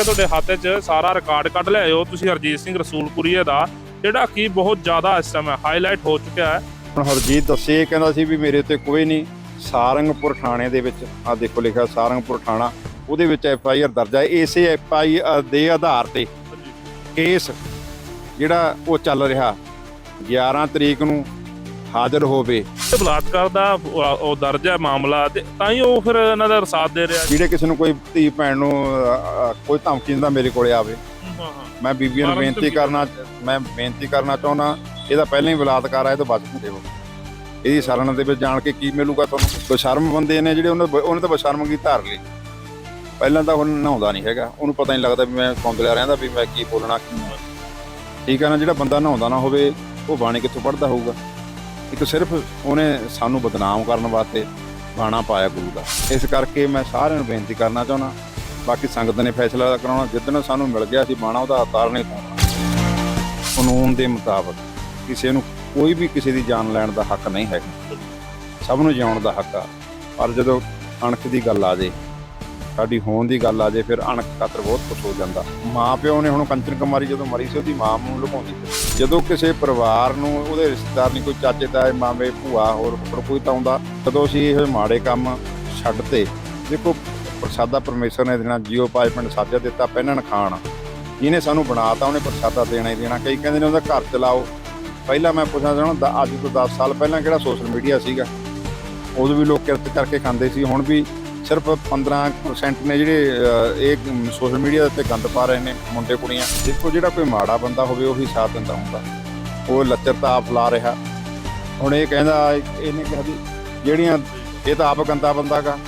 ਦੇਖਿਆ ਤੁਹਾਡੇ ਹੱਥ 'ਚ ਸਾਰਾ ਰਿਕਾਰਡ ਕੱਢ ਲਿਆਏ ਤੁਸੀਂ ਹਰਜੀਤ ਸਿੰਘ ਰਸੂਲਪੁਰੀਏ ਦਾ, ਜਿਹੜਾ ਕਿ ਬਹੁਤ ਜ਼ਿਆਦਾ ਇਸ ਸਮੇਂ ਹਾਈਲਾਈਟ ਹੋ ਚੁੱਕਿਆ ਹੈ। ਹੁਣ ਹਰਜੀਤ ਦੱਸੇ, ਇਹ ਕਹਿੰਦਾ ਸੀ ਵੀ ਮੇਰੇ ਉੱਤੇ ਕੋਈ ਨਹੀਂ, ਸਾਰੰਗਪੁਰ ਥਾਣੇ ਦੇ ਵਿੱਚ ਆ ਦੇਖੋ ਲਿਖਿਆ ਸਾਰੰਗਪੁਰ ਥਾਣਾ, ਉਹਦੇ ਵਿੱਚ ਐਫ ਆਈ ਆਰ ਦਰਜ ਹੈ। ਇਸੇ ਐਫ ਆਈ ਆਰ ਦੇ ਆਧਾਰ ਤੇ ਕੇਸ ਜਿਹੜਾ ਉਹ ਚੱਲ ਰਿਹਾ 11 ਤਰੀਕ ਨੂੰ ਹਾਜ਼ਰ ਹੋਵੇ। ਬਲਾਤਕਾਰ ਦਾ ਉਹ ਦਰਜ ਹੈ ਮਾਮਲਾ ਤੇ ਤਾਂ ਹੀ ਉਹ ਫਿਰ ਇਹਨਾਂ ਦਾ ਸਾਥ ਦੇ ਰਿਹਾ ਜਿਹੜੇ ਕਿਸੇ ਨੂੰ ਕੋਈ ਧੀ ਭੈਣ ਨੂੰ ਕੋਈ ਧਮਕੀ ਦਿੰਦਾ ਮੇਰੇ ਕੋਲੇ ਆਵੇ। ਮੈਂ ਬੀਬੀਆਂ ਨੂੰ ਬੇਨਤੀ ਕਰਨਾ ਮੈਂ ਬੇਨਤੀ ਕਰਨਾ ਚਾਹੁੰਦਾ ਇਹਦਾ ਪਹਿਲਾਂ ਹੀ ਬਲਾਤਕਾਰ ਆ ਇਹ ਤੋਂ ਬਚ ਕੇ ਰਹੋ ਇਹਦੀ ਸ਼ਰਨ ਦੇ ਵਿੱਚ ਜਾਣ ਕੇ ਕੀ ਮਿਲੂਗਾ ਤੁਹਾਨੂੰ? ਬਸ਼ਰਮ ਬੰਦੇ ਨੇ ਜਿਹੜੇ ਉਹਨੇ ਉਹਨੇ ਤਾਂ ਬਸ਼ਰਮਗੀ ਧਾਰ ਲਈ। ਪਹਿਲਾਂ ਤਾਂ ਉਹ ਨਹਾਉਂਦਾ ਨਹੀਂ ਹੈਗਾ। ਉਹਨੂੰ ਪਤਾ ਨਹੀਂ ਲੱਗਦਾ ਵੀ ਮੈਂ ਕੌਂਦਲਿਆ ਰਹਿੰਦਾ ਵੀ ਮੈਂ ਕੀ ਬੋਲਣਾ। ਠੀਕ ਹੈ ਨਾ ਜਿਹੜਾ ਬੰਦਾ ਨਹਾਉਂਦਾ ਨਾ ਹੋਵੇ ਉਹ ਬਾਣੀ ਕਿੱਥੋਂ ਪੜਦਾ ਹੋਊਗਾ? ਇੱਕ ਸਿਰਫ ਉਹਨੇ ਸਾਨੂੰ ਬਦਨਾਮ ਕਰਨ ਵਾਸਤੇ ਬਾਣਾ ਪਾਇਆ ਗੁਰੂ ਦਾ। ਇਸ ਕਰਕੇ ਮੈਂ ਸਾਰਿਆਂ ਨੂੰ ਬੇਨਤੀ ਕਰਨਾ ਚਾਹੁੰਦਾ, ਬਾਕੀ ਸੰਗਤ ਨੇ ਫੈਸਲਾ ਕਰਾਉਣਾ, ਜਿੱਦਣ ਸਾਨੂੰ ਮਿਲ ਗਿਆ ਸੀ ਬਾਣਾ, ਉਹਦਾ ਅਵਤਾਰ ਨਹੀਂ ਪਾਉਣਾ ਕਾਨੂੰਨ ਦੇ ਮੁਤਾਬਕ ਕਿਸੇ ਨੂੰ ਕੋਈ ਵੀ ਕਿਸੇ ਦੀ ਜਾਨ ਲੈਣ ਦਾ ਹੱਕ ਨਹੀਂ ਹੈਗਾ। ਸਭ ਨੂੰ ਜਿਉਣ ਦਾ ਹੱਕ ਆ, ਪਰ ਜਦੋਂ ਅਣਖ ਦੀ ਗੱਲ ਆ ਜੇ ਸਾਡੀ ਹੋਣ ਦੀ ਗੱਲ ਆ ਜੇ ਫਿਰ ਅਣਖ ਖਾਤਰ ਬਹੁਤ ਕੁਝ ਹੋ ਜਾਂਦਾ। ਮਾਂ ਪਿਓ ਨੇ ਹੁਣ ਕੰਚਨ ਕੁਮਾਰੀ ਜਦੋਂ ਮਰੀ ਸੀ, ਉਹਦੀ ਮਾਂ ਨੂੰ ਲੁਕਾਉਂਦੀ ਸੀ। ਜਦੋਂ ਕਿਸੇ ਪਰਿਵਾਰ ਨੂੰ ਉਹਦੇ ਰਿਸ਼ਤੇਦਾਰ ਨਹੀਂ ਕੋਈ ਚਾਚੇ, ਤਾਏ, ਮਾਮੇ, ਭੂਆ ਹੋਰ ਹੋਰ ਕੋਈ ਤਾਂ ਆਉਂਦਾ, ਜਦੋਂ ਅਸੀਂ ਇਹ ਮਾੜੇ ਕੰਮ ਛੱਡਤੇ, ਦੇਖੋ ਪ੍ਰਸਾਦਾ ਪਰਮੇਸ਼ਰ ਨੇ ਦੇਣਾ, ਜੀਓ ਪਾਏ ਪਿੰਡ ਸਾਜਾ ਦਿੱਤਾ ਪਹਿਨਣ ਖਾਣ। ਜਿਹਨੇ ਸਾਨੂੰ ਬਣਾਤਾ, ਉਹਨੇ ਪ੍ਰਸਾਦਾ ਦੇਣਾ ਹੀ ਦੇਣਾ। ਕਈ ਕਹਿੰਦੇ ਨੇ ਉਹਦਾ ਘਰ ਚਲਾਓ। ਪਹਿਲਾਂ ਮੈਂ ਪੁੱਛਣਾ ਚਾਹੁੰਦਾ ਅੱਜ ਤੋਂ 10 ਸਾਲ ਪਹਿਲਾਂ ਕਿਹੜਾ ਸੋਸ਼ਲ ਮੀਡੀਆ ਸੀਗਾ? ਉਦੋਂ ਵੀ ਲੋਕ ਕਿਰਤ ਕਰਕੇ ਖਾਂਦੇ ਸੀ, ਹੁਣ ਵੀ ਸਿਰਫ 15% ਨੇ ਜਿਹੜੇ ਇਹ ਸੋਸ਼ਲ ਮੀਡੀਆ ਦੇ ਉੱਤੇ ਗੰਦ ਪਾ ਰਹੇ ਨੇ ਮੁੰਡੇ ਕੁੜੀਆਂ। ਦੇਖੋ ਜਿਹੜਾ ਕੋਈ ਮਾੜਾ ਬੰਦਾ ਹੋਵੇ ਉਹੀ ਸਾਥ ਦਿੰਦਾ ਹੁੰਦਾ। ਉਹ ਲੱਚਰਤਾ ਆਪ ਲਾ ਰਿਹਾ। ਹੁਣ ਇਹ ਕਹਿੰਦਾ, ਇਹਨੇ ਕਿਹਾ ਵੀ ਜਿਹੜੀਆਂ, ਇਹ ਤਾਂ ਆਪ ਗੰਦਾ ਬੰਦਾ ਗਾ।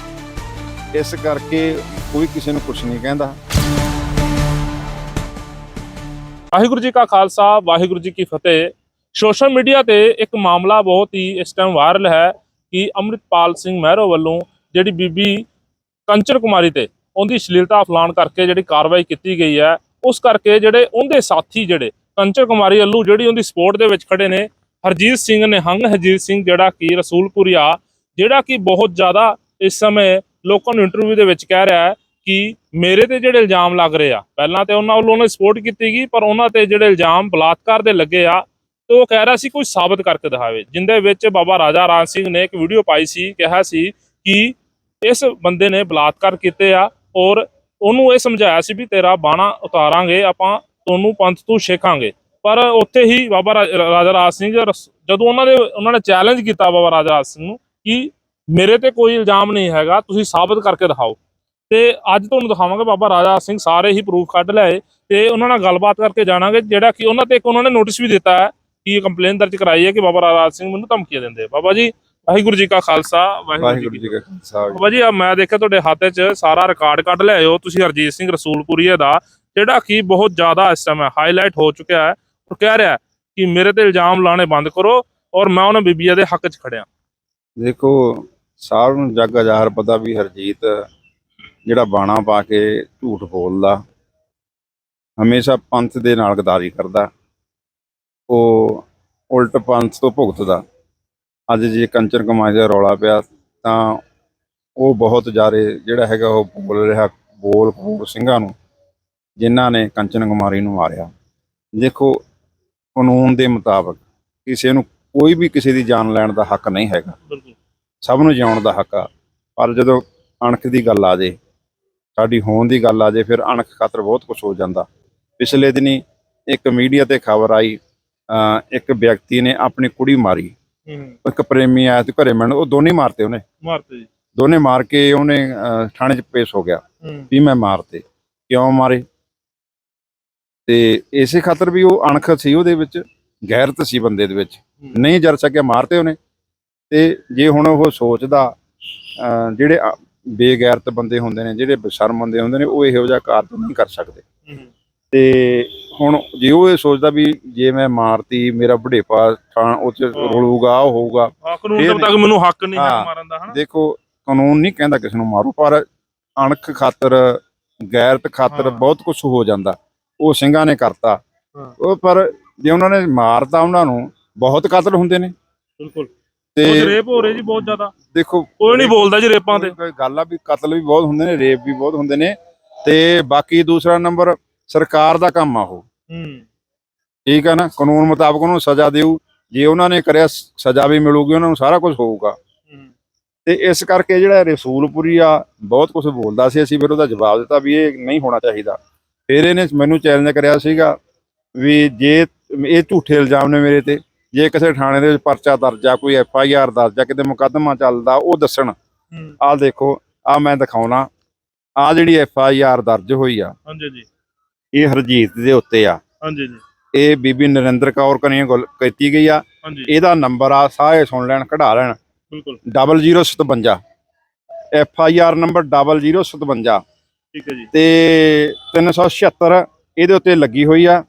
ਇਸ ਕਰਕੇ ਕੋਈ ਕਿਸੇ ਨੂੰ ਕੁਝ ਨਹੀਂ ਕਹਿੰਦਾ। ਵਾਹਿਗੁਰੂ ਜੀ ਕਾ ਖਾਲਸਾ, ਵਾਹਿਗੁਰੂ ਜੀ ਕੀ ਫਤਿਹ। ਸੋਸ਼ਲ ਮੀਡੀਆ ਤੇ ਇੱਕ ਮਾਮਲਾ ਬਹੁਤ ਹੀ ਇਸ ਟਾਈਮ ਵਾਇਰਲ ਹੈ ਕਿ ਅੰਮ੍ਰਿਤਪਾਲ ਸਿੰਘ ਮਹਿਰੋ ਵੱਲੋਂ ਜਿਹੜੀ ਬੀਬੀ ਕੰਚਨ ਕੁਮਾਰੀ ਤੇ ਉਹਦੀ ਸ਼ਲੀਲਤਾ ਫਲਾਣ ਕਰਕੇ ਜਿਹੜੀ ਕਾਰਵਾਈ ਕੀਤੀ ਗਈ ਹੈ, ਉਸ ਕਰਕੇ ਜਿਹੜੇ ਉਹਦੇ ਸਾਥੀ ਜਿਹੜੇ ਕੰਚਨ ਕੁਮਾਰੀ ਅੱਲੂ ਜਿਹੜੀ ਉਹਦੀ ਸਪੋਰਟ ਦੇ ਵਿੱਚ ਖੜੇ ਨੇ, ਹਰਜੀਤ ਸਿੰਘ ਨਿਹੰਗ ਹਰਜੀਤ ਸਿੰਘ ਜਿਹੜਾ ਕਿ ਰਸੂਲਪੁਰੀਆ ਜਿਹੜਾ ਕਿ ਬਹੁਤ ਜ਼ਿਆਦਾ ਇਸ ਸਮੇਂ ਲੋਕਾਂ ਨੂੰ ਇੰਟਰਵਿਊ ਦੇ ਵਿੱਚ ਕਹਿ ਰਿਹਾ ਹੈ ਕਿ ਮੇਰੇ ਤੇ ਜਿਹੜੇ ਇਲਜ਼ਾਮ ਲੱਗ ਰਹੇ ਆ, ਪਹਿਲਾਂ ਤੇ ਉਹਨਾਂ ਵੱਲੋਂ ਉਹਨੇ ਸਪੋਰਟ ਕੀਤੀ ਗਈ, ਪਰ ਉਹਨਾਂ ਤੇ ਜਿਹੜੇ ਇਲਜ਼ਾਮ ਬਲਾਤਕਾਰ ਦੇ ਲੱਗੇ ਆ, ਤੇ ਉਹ ਕਹਿ ਰਿਹਾ ਸੀ ਕੋਈ ਸਾਬਤ ਕਰਕੇ ਦਿਖਾਵੇ, ਜਿੰਦੇ ਵਿੱਚ ਬਾਬਾ ਰਾਜਾ ਰਾਜ ਸਿੰਘ ਨੇ ਇੱਕ ਵੀਡੀਓ ਪਾਈ ਸੀ, ਕਿਹਾ ਸੀ ਕਿ ਇਸ ਬੰਦੇ ਨੇ ਬਲਾਤਕਾਰ ਕੀਤੇ ਆ ਔਰ ਉਹਨੂੰ ਇਹ ਸਮਝਾਇਆ ਸੀ ਵੀ ਤੇਰਾ ਬਾਣਾ ਉਤਾਰਾਂਗੇ, ਆਪਾਂ ਤੁਹਾਨੂੰ ਪੰਥ ਤੋਂ ਸਿੱਖਾਂਗੇ ਪਰ ਉੱਥੇ ਹੀ ਬਾਬਾ ਰਾ- ਰਾਜਾ ਰਾਜ ਸਿੰਘ ਰਸ- ਜਦੋਂ ਉਹਨਾਂ ਦੇ, ਉਹਨਾਂ ਨੇ ਚੈਲੰਜ ਕੀਤਾ ਬਾਬਾ ਰਾਜਾ ਰਾਜ ਸਿੰਘ ਨੂੰ ਕਿ ਮੇਰੇ ਤੇ ਕੋਈ ਇਲਜ਼ਾਮ ਨਹੀਂ ਹੈਗਾ, ਤੁਸੀਂ ਸਾਬਤ ਕਰਕੇ ਦਿਖਾਓ। ਤੇ ਅੱਜ ਤੁਹਾਨੂੰ ਦਿਖਾਵਾਂਗੇ ਬਾਬਾ ਰਾਜਾ ਸਿੰਘ ਸਾਰੇ ਹੀ ਪ੍ਰੂਫ ਕੱਢ ਲਿਆਏ ਤੇ ਉਹਨਾਂ ਨਾਲ ਗੱਲਬਾਤ ਕਰਕੇ ਜਾਣਾਂਗੇ, ਜਿਹੜਾ ਕਿ ਉਹਨਾਂ ਤੇ ਇੱਕ ਉਹਨਾਂ ਨੇ ਨੋਟਿਸ ਵੀ ਦਿੱਤਾ ਹੈ ਕਿ ਕੰਪਲੇਨ ਦਰਜ ਕਰਾਈ ਹੈ ਕਿ ਬਾਬਾ ਰਾਜਾ ਸਿੰਘ ਮੈਨੂੰ ਧਮਕੀਆਂ ਦਿੰਦੇ ਬਾਬਾ ਜੀ ਵਾਹਿਗੁਰੂ ਜੀ ਕਾ ਖਾਲਸਾ ਵਾਹਿਗੁਰੂ ਜੀ ਕੀ ਕਾ ਖਾਲਸਾ ਬਾਬਾ ਜੀ ਆ ਮੈਂ ਦੇਖਿਆ ਤੁਹਾਡੇ ਹੱਥ 'ਚ ਸਾਰਾ ਰਿਕਾਰਡ ਕੱਢ ਲਿਆਏ ਹੋ ਤੁਸੀਂ ਹਰਜੀਤ ਸਿੰਘ ਰਸੂਲਪੁਰੀਏ ਦਾ ਜਿਹੜਾ ਕਿ ਬਹੁਤ ਜ਼ਿਆਦਾ ਇਸ ਸਮੇਂ ਹਾਈਲਾਈਟ ਹੋ ਚੁੱਕਿਆ ਹੈ ਉਹ ਕਹਿ ਰਿਹਾ ਕਿ ਮੇਰੇ ਤੇ ਇਲਜ਼ਾਮ ਲਾਣੇ ਬੰਦ ਕਰੋ ਔਰ ਮੈਂ ਉਹਨਾਂ ਬੀਬੀਆਂ ਦੇ ਹੱਕ 'ਚ ਖੜਿਆ। ਦੇਖੋ ਸਾਰਿਆਂ ਨੂੰ ਜੱਗ ਜ਼ਾਹਰ ਪਤਾ ਵੀ ਹਰਜੀਤ ਜਿਹੜਾ ਬਾਣਾ ਪਾ ਕੇ ਝੂਠ ਬੋਲਦਾ ਹਮੇਸ਼ਾ ਪੰਥ ਦੇ ਨਾਲ ਗਦਾਰੀ ਕਰਦਾ ਉਹ ਉਲਟ ਪੰਥ ਤੋਂ ਭੁਗਤਦਾ। ਅੱਜ ਜੇ ਕੰਚਨ ਕਮਾਈ ਦਾ ਰੌਲਾ ਪਿਆ ਤਾਂ ਉਹ ਬਹੁਤ ਜ਼ਿਆਦੇ ਜਿਹੜਾ ਹੈਗਾ ਉਹ ਬੋਲ ਰਿਹਾ ਬੋਲ ਕਪੂਰ ਸਿੰਘਾਂ ਨੂੰ ਜਿਨ੍ਹਾਂ ਨੇ ਕੰਚਨ ਕੁਮਾਰੀ ਨੂੰ ਮਾਰਿਆ। ਦੇਖੋ ਕਾਨੂੰਨ ਦੇ ਮੁਤਾਬਕ ਕਿਸੇ ਨੂੰ ਕੋਈ ਵੀ ਕਿਸੇ ਦੀ ਜਾਨ ਲੈਣ ਦਾ ਹੱਕ ਨਹੀਂ ਹੈਗਾ। ਸਭ ਨੂੰ ਜਿਉਣ ਦਾ ਹੱਕ ਆ। ਪਰ ਜਦੋਂ ਅਣਖ ਦੀ ਗੱਲ ਆ ਜੇ ਸਾਡੀ ਹੋਣ ਦੀ ਗੱਲ ਆ ਜੇ ਫਿਰ ਅਣਖ ਖਾਤਰ ਬਹੁਤ ਕੁਝ ਹੋ ਜਾਂਦਾ। ਪਿਛਲੇ ਦਿਨੀ ਇੱਕ ਮੀਡੀਆ ਤੇ ਖਬਰ ਆਈ ਇੱਕ ਵਿਅਕਤੀ ਨੇ ਆਪਣੀ ਕੁੜੀ ਮਾਰੀ। ਇੱਕ ਪ੍ਰੇਮੀ ਆਇਆ ਤੇ ਘਰੇ ਮਿਲਣ ਉਹ ਦੋਨੇ ਮਾਰਤੇ ਉਹਨੇ। ਮਾਰਤੇ ਜੀ। ਦੋਨੇ ਮਾਰ ਕੇ ਉਹਨੇ ਥਾਣੇ 'ਚ ਪੇਸ਼ ਹੋ ਗਿਆ। ਵੀ ਮੈਂ ਮਾਰਤੇ। ਕਿਉਂ ਮਾਰੇ? ਤੇ ਇਸੇ ਖਾਤਰ ਵੀ ਉਹ ਅਣਖ ਸੀ ਉਹਦੇ ਵਿੱਚ ਗੈਰਤ ਸੀ ਬੰਦੇ ਦੇ ਵਿੱਚ। ਨਹੀਂ ਜਰ ਸਕਿਆ ਮਾਰਤੇ ਉਹਨੇ। ਤੇ ਜੇ ਹੁਣ ਉਹ ਸੋਚਦਾ ਜਿਹੜੇ ਬੇਗੈਰਤ ਬੰਦੇ ਹੁੰਦੇ ਨੇ ਜਿਹੜੇ ਬਸ਼ਰਮ ਬੰਦੇ ਹੁੰਦੇ ਨੇ ਉਹ ਇਹੋ ਜਿਹਾ ਕਾਰਜ ਨਹੀਂ ਕਰ ਸਕਦੇ। ਤੇ ਹੁਣ ਜੇ ਉਹ ਇਹ ਸੋਚਦਾ ਵੀ ਜੇ ਮੈਂ ਮਾਰਤੀ ਮੇਰਾ ਬੁਢੇਪਾ ਥਾਂ ਉਹ ਚ ਰੁਲੂਗਾ ਉਹ ਹੋਊਗਾ ਕਾਨੂੰਨ ਤੱਕ ਮੈਨੂੰ ਹੱਕ ਨਹੀਂ ਹੈ। ਮਾਰਨ ਦਾ ਹਨਾ। ਦੇਖੋ ਕਾਨੂੰਨ ਨਹੀਂ ਕਹਿੰਦਾ ਕਿਸ ਨੂੰ ਮਾਰੋ ਪਰ ਅਣਖ ਖਾਤਰ ਗੈਰਤ ਖਾਤਰ। ਬਹੁਤ ਕੁਝ ਹੋ ਜਾਂਦਾ। ਉਹ ਸਿੰਘਾਂ ਨੇ ਕਰਤਾ। ਉਹ ਪਰ ਜੇ ਉਹਨਾਂ ਨੇ ਮਾਰਤਾ ਉਹਨਾਂ ਨੂੰ ਬਹੁਤ ਕਤਲ ਹੁੰਦੇ ਨੇ। ਬਿਲਕੁਲ। ਤੇ ਰੇਪ ਹੋ ਰਹੇ ਜੀ ਬਹੁਤ ਜ਼ਿਆਦਾ। ਦੇਖੋ ਕੋਈ ਨਹੀਂ ਬੋਲਦਾ ਜੀ ਰੇਪਾਂ ਤੇ ਗੱਲ ਆ ਵੀ ਕਤਲ ਵੀ ਬਹੁਤ ਹੁੰਦੇ ਨੇ ਰੇਪ ਵੀ ਬਹੁਤ ਹੁੰਦੇ ਨੇ। ਤੇ ਬਾਕੀ ਦੂਸਰਾ ਨੰਬਰ ਸਰਕਾਰ ਦਾ ਕੰਮ ਆ ਉਹ। ਹੂੰ। ਠੀਕ ਹੈ ਨਾ? ਕਾਨੂੰਨ ਮੁਤਾਬਕ ਉਹਨੂੰ ਸਜ਼ਾ ਦਿਓ ਜੇ ਉਹਨਾਂ ਨੇ ਕਰਿਆ ਸਜ਼ਾ ਵੀ ਮਿਲੂਗੀ ਉਹਨਾਂ ਨੂੰ ਸਾਰਾ ਕੁਝ ਹੋਊਗਾ। ਤੇ ਇਸ ਕਰਕੇ ਜਿਹੜਾ ਰਸੂਲਪੁਰੀ ਆ ਬਹੁਤ ਕੁਝ ਬੋਲਦਾ ਸੀ। ਅਸੀਂ ਫਿਰ ਉਹਦਾ ਜਵਾਬ ਦਿੱਤਾ ਵੀ ਇਹ ਨਹੀਂ ਹੋਣਾ ਚਾਹੀਦਾ। ਫਿਰ ਇਹਨੇ ਮੈਨੂੰ ਚੈਲੰਜ ਕਰਿਆ ਸੀਗਾ ਵੀ ਜੇ ਇਹ ਝੂਠੇ ਇਲਜ਼ਾਮ ਨੇ ਮੇਰੇ ਤੇ ਜੇ ਕਿਸੇ ਥਾਣੇ ਦੇ ਵਿੱਚ ਪਰਚਾ ਦਰਜ ਆ ਕੋਈ ਐਫ ਆਈ ਆਰ ਦਰਜ ਆ ਕਿਤੇ ਮੁਕੱਦਮਾ ਚੱਲਦਾ ਉਹ ਦੱਸਣ। ਆਹ ਦੇਖੋ ਆ ਮੈਂ ਦਿਖਾਉਣਾ। ਆ ਜਿਹੜੀ ਐਫ ਆਈ ਆਰ ਦਰਜ ਹੋਈ ਆ ਹਾਂਜੀ ਜੀ ਇਹ ਹਰਜੀਤ ਦੇ ਉੱਤੇ ਆ। ਹਾਂਜੀ ਜੀ। ਇਹ ਬੀਬੀ ਨਰਿੰਦਰ ਕੌਰ ਕਨੀ ਗੱਲ ਕੀਤੀ ਗਈ ਆ। ਹਾਂਜੀ। ਇਹਦਾ ਨੰਬਰ ਆ ਸਾਰੇ ਸੁਣ ਲੈਣ ਕਢਾ ਲੈਣ। ਬਿਲਕੁਲ। 0057 ਐਫ ਆਈ ਆਰ ਨੰਬਰ 0057 ਠੀਕ ਹੈ ਜੀ। ਤੇ 376 ਇਹਦੇ ਉੱਤੇ ਲੱਗੀ ਹੋਈ ਆ।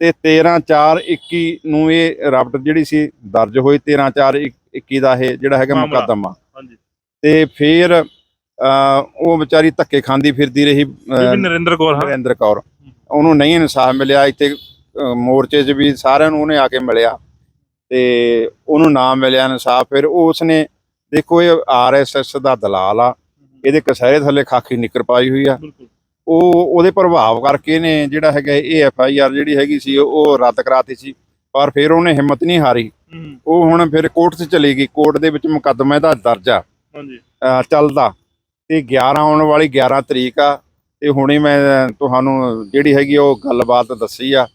ਤੇ 13 4 21 ਨੂੰ ਇਹ ਰਬਟ ਜਿਹੜੀ ਸੀ ਦਰਜ ਹੋਈ 13 4 21 ਦਾ ਇਹ ਜਿਹੜਾ ਹੈਗਾ। ਮੁਕੱਦਮਾ। ਹਾਂਜੀ। ਤੇ ਫਿਰ ਉਹ ਵਿਚਾਰੀ ਧੱਕੇ ਖਾਂਦੀ ਫਿਰਦੀ ਰਹੀ ਨਰਿੰਦਰ ਕੌਰ ਨਰਿੰਦਰ ਕੌਰ। ਉਹਨੂੰ ਨਹੀਂ ਇਨਸਾਫ ਮਿਲਿਆ ਇੱਥੇ ਮੋਰਚੇ 'ਚ ਵੀ ਸਾਰਿਆਂ ਨੂੰ ਉਹਨੇ ਆ ਕੇ ਮਿਲਿਆ ਤੇ ਉਹਨੂੰ ਨਾ ਮਿਲਿਆ ਇਨਸਾਫ। ਫਿਰ ਉਸਨੇ ਦੇਖੋ ਇਹ ਆਰਐਸਐਸ ਦਾ ਦਲਾਲ ਆ ਇਹਦੇ ਕਸਹਿਰੇ ਥੱਲੇ ਖਾਕੀ ਨਿੱਕਰ ਪਾਈ ਹੋਈ ਆ। ਉਹ ਉਹਦੇ ਪ੍ਰਭਾਵ ਕਰਕੇ ਨੇ ਜਿਹੜਾ ਹੈਗਾ ਇਹ ਐਫ ਆਈ ਆਰ ਜਿਹੜੀ ਹੈਗੀ ਸੀ ਉਹ ਰੱਦ ਕਰਾਤੀ ਸੀ ਪਰ ਫਿਰ ਉਹਨੇ ਹਿੰਮਤ ਨਹੀਂ ਹਾਰੀ। ਉਹ ਹੁਣ ਫਿਰ ਕੋਰਟ 'ਚ ਚਲੀ ਗਈ ਕੋਰਟ ਦੇ ਵਿੱਚ ਮੁਕੱਦਮਾ ਇਹਦਾ ਦਰਜ ਹਾਂਜੀ। ਚੱਲਦਾ। ਤੇ 11 ਆਉਣ ਵਾਲੀ 11 ਤਰੀਕ ਆ ਤੇ ਹੁਣੇ ਮੈਂ ਤੁਹਾਨੂੰ ਜਿਹੜੀ ਹੈਗੀ ਉਹ ਗੱਲਬਾਤ ਦੱਸੀ ਆ